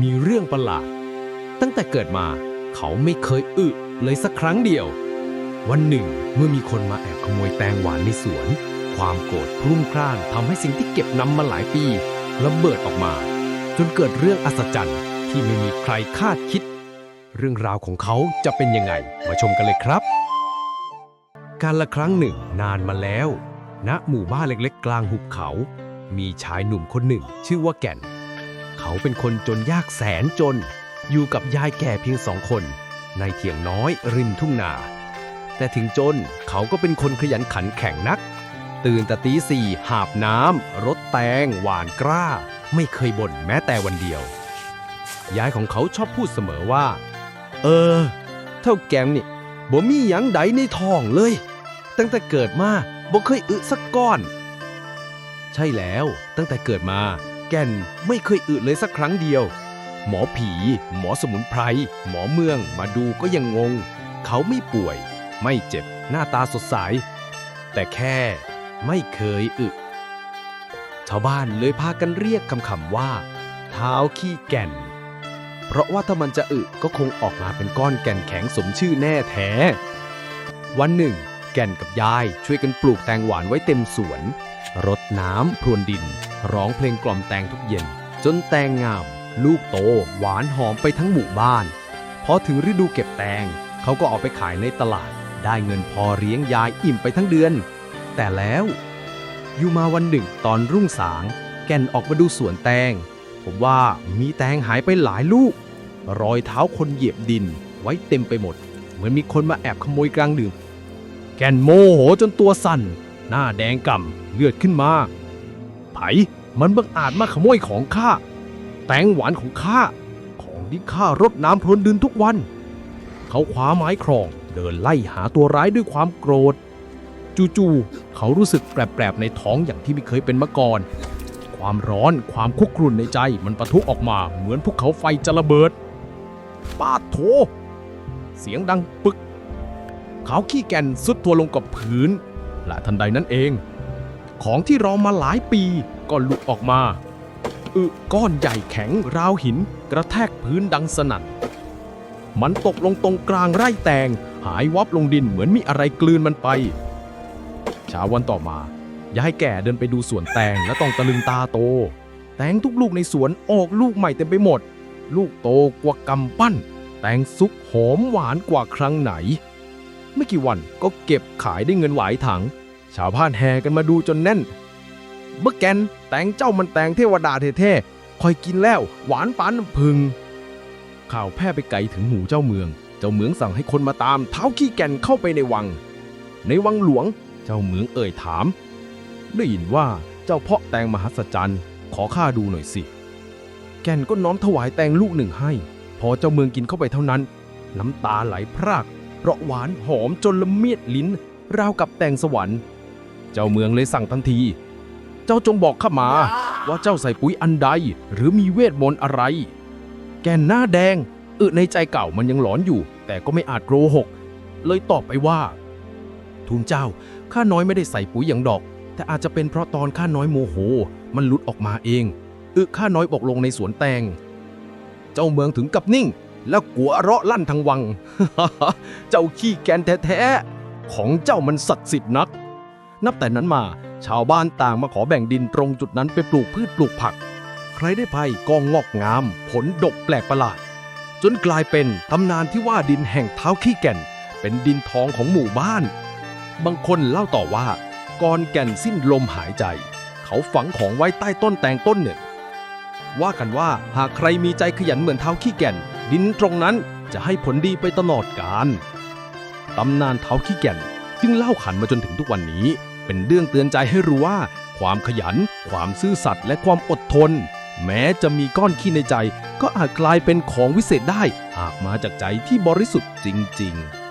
มีเรื่องประหลาด ตั้งแต่เกิดมาเขาไม่เคยอึเลยสักครั้งเดียว วันหนึ่งเมื่อมีคนมาแอบขโมยแตงหวานในสวน ความโกรธพรุ่งพล่านทำให้สิ่งที่เก็บนำมาหลายปีระเบิดออกมา จนเกิดเรื่องอัศจรรย์ที่ไม่มีใครคาดคิด เรื่องราวของเขาจะเป็นยังไงมาชมกันเลยครับ การละครั้งหนึ่งนานมาแล้วณหมู่บ้านเล็กๆ กลางหุบเขา มีชายหนุ่มคนหนึ่ง ชื่อว่าแก่น เขาเป็นคนจนยากแสนจน อยู่กับยายแก่เพียงสองคน ในเถียงน้อยริมทุ่งนา แต่ถึงจนเขาก็เป็นคนขยันขันแข็งนัก ตื่นแต่ตีสี่หาบน้ำรดแตง หวานกล้า ไม่เคยบ่นแม้แต่วันเดียว ยายของเขาชอบพูดเสมอว่า เออ เท่าแกมนี่บ่มีหยังใดในท้องเลย ตั้งแต่เกิดมาบ่เคยอึสักก้อน ใช่แล้วตั้งแต่เกิดมา แก่นไม่เคยอึเลยสักครั้งเดียว หมอผี หมอสมุนไพร หมอเมืองมาดูก็ยังงง เขาไม่ป่วย ไม่เจ็บหน้าตาสดใส แต่แค่ไม่เคยอึ ชาวบ้านเลยพากันเรียกคำๆว่า เท้าขี้แก่น เพราะว่าถ้ามันจะอึก็คงออกมาเป็นก้อนแก่นแข็งสมชื่อแน่แท้ วันหนึ่ง แก่นกับยายช่วยกันปลูกแตงหวานไว้เต็มสวน รดน้ำพรวนดิน ร้องเพลงกล่อมแตงทุกเย็น จนแตงงาม ลูกโต หวานหอมไปทั้งหมู่บ้านพอถึงฤดูเก็บแตง เขาก็เอาไปขายในตลาด ได้เงินพอเลี้ยงยายอิ่มไปทั้งเดือน แต่แล้ว อยู่มาวันหนึ่งตอนรุ่งสาง แก่นออกมาดูสวนแตง ผมว่ามีแตงหายไปหลายลูก รอยเท้าคนเหยียบดินไว้เต็มไปหมด เหมือนมีคนมาแอบขโมยกลางดึกแก่นโมโหจนตัวสั่น หน้าแดงก่ำเลือดขึ้นมา ไผมันบังอาจมาขโมยของข้า แตงหวานของข้า ของที่ข้ารดน้ำพรนดินทุกวัน เขาคว้าไม้ครองเดินไล่หาตัวร้ายด้วยความโกรธ จู่ๆเขารู้สึกแปลบๆในท้องอย่างที่ไม่เคยเป็นมาก่อน ความร้อนความคุกรุ่นในใจมันปะทุออกมาเหมือนภูเขาไฟจะระเบิดป้าโถ เสียงดังปึก เขาขี้แก่นสุดตัวลงกับพื้นและทันใดนั้นเอง ของที่รอมาหลายปีก็หลุดออกมา อึก้อนใหญ่แข็งราวหินกระแทกพื้นดังสนั่น มันตกลงตรงกลางไร่แตง หายวับลงดินเหมือนมีอะไรกลืนมันไปเช้าวันต่อมายายแก่เดินไปดูสวนแตงและต้องตะลึงตาโต แตงทุกลูกในสวนออกลูกใหม่เต็มไปหมด ลูกโตกว่ากำปั้น แตงซุกหอมหวานกว่าครั้งไหน ไม่กี่วันก็เก็บขายได้เงินหลายถัง ชาวบ้านแห่กันมาดูจนแน่นเมื่อแกนแตงเจ้ามันแตงเทวดาเท่ๆคอยกินแล้ว หวานปานพึง ข่าวแพร่ไปไกลถึงหมู่เจ้าเมือง เจ้าเมืองสั่งให้คนมาตามเท้าขี้แก่นเข้าไปในวัง ในวังหลวง เจ้าเมืองเอ่ยถาม ได้ยินว่าเจ้าเพาะแตงมหัศจรรย์ ขอข้าดูหน่อยสิ แก่นก็น้อมถวายแตงลูกหนึ่งให้ พอเจ้าเมืองกินเข้าไปเท่านั้น น้ำตาไหลพราก เพราะหวานหอมจนละเมียดลิ้น ราวกับแตงสวรรค์ เจ้าเมืองเลยสั่งทันที เจ้าจงบอกข้ามา ว่าเจ้าใส่ปุ๋ยอันใด หรือมีเวทมนต์อะไร แกนหน้าแดงอึในใจเก่ามันยังหลอนอยู่ แต่ก็ไม่อาจโกหก เลยตอบไปว่า ทูลเจ้าข้าน้อยไม่ได้ใส่ปุ๋ยอย่างดอก แต่อาจจะเป็นเพราะตอนข้าน้อยโมโห มันหลุดออกมาเองอึข้าน้อยบอกลงในสวนแตง เจ้าเมืองถึงกับนิ่ง แล้วกัวเราะลั่นทั้งวัง เจ้าขี้แกนแท้ๆของเจ้ามันศักดิ์สิทธิ์นัก นับแต่นั้นมา ชาวบ้านต่างมาขอแบ่งดินตรงจุดนั้นไปปลูกพืชปลูกผัก ใครได้ภัยก็งอกงาม ผลดกแปลกประหลาด จนกลายเป็นตำนานที่ว่าดินแห่งเท้าขี้แก่น เป็นดินทองของหมู่บ้าน บางคนเล่าต่อว่าก่อนแก่นสิ้นลมหายใจ เขาฝังของไว้ใต้ต้นแตงต้นหนึ่งว่ากันว่าหากใครมีใจขยันเหมือนเท้าขี้แก่น ดินตรงนั้นจะให้ผลดีไปตลอดกาลตำนานเท้าขี้แก่น จึงเล่าขันมาจนถึงทุกวันนี้ เป็นเรื่องเตือนใจให้รู้ว่า ความขยัน ความซื่อสัตย์และความอดทน แม้จะมีก้อนขี้ในใจ ก็อาจกลายเป็นของวิเศษได้ หากมาจากใจที่บริสุทธิ์จริง ๆ